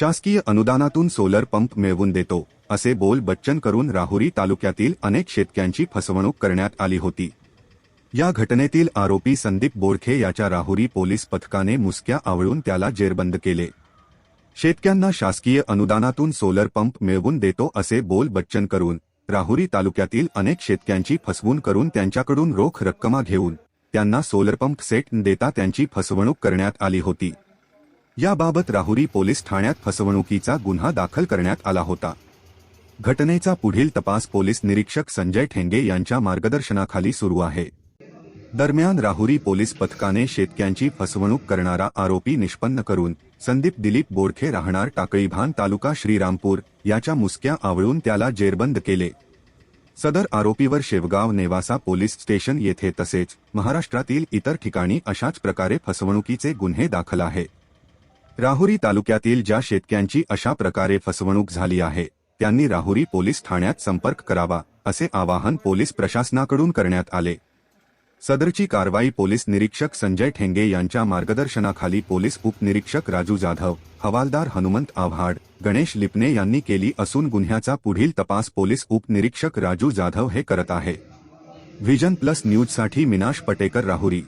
शासकीय अनुदानातून solar pump मिळवून देतो असे बोल बच्चन करून राहुरी तालुक्यातील अनेक शेतकऱ्यांची फसवणूक करण्यात आली होती. या घटनेतील आरोपी संदीप बोडखे याच्या राहुरी पोलीस पथकाने मुसक्या आवळून त्याला जेरबंद केले. शेतकऱ्यांना शासकीय अनुदानातून सोलर पंप मिळवून देतो असे बोल बच्चन करून राहुरी तालुक्यातील अनेक शेतकऱ्यांची फसवून करून त्यांच्याकडून रोख रक्कमा घेऊन त्यांना सोलर पंप सेट देता त्यांची फसवणूक करण्यात आली होती. याबाबत राहुरी पोलीस ठाण्यात फसवणुकीचा गुन्हा दाखल करण्यात आला होता. घटनेचा पुढील तपास पोलीस निरीक्षक संजय ठेंगे यांच्या मार्गदर्शनाखाली सुरू आहे. दरम्यान राहुरी पोलीस पथकाने शेतक्यांची फसवणूक करणारा आरोपी निष्पन्न करून संदीप दिलीप बोडखे राहणार टाकळीभान तालुका श्रीरामपूर याच्या मुसक्या आवळून त्याला जेरबंद केले. सदर आरोपीवर शेवगाव नेवासा पोलीस स्टेशन येथे तसेच महाराष्ट्रातील इतर ठिकाणी अशाच प्रकारे फसवणुकीचे गुन्हे दाखल आहे. राहुरी तालुक्यातील ज्या शेतक्यांची अशा प्रकारे फसवणूक झाली आहे त्यांनी राहुरी पोलीस ठाण्यात संपर्क करावा असे आवाहन पोलीस प्रशासनाकडून करण्यात आले. सदरची कारवाई पोलीस निरीक्षक संजय ठेंगे यांच्या मार्गदर्शनाखाली पोलीस उपनिरीक्षक राजू जाधव हवालदार हनुमंत आव्हाड गणेश लिपणे यांनी केली असून गुन्ह्याचा पुढील तपास पोलीस उपनिरीक्षक राजू जाधव हे करत आहे. व्हिजन प्लस न्यूजसाठी मिनाश पटेकर राहुरी.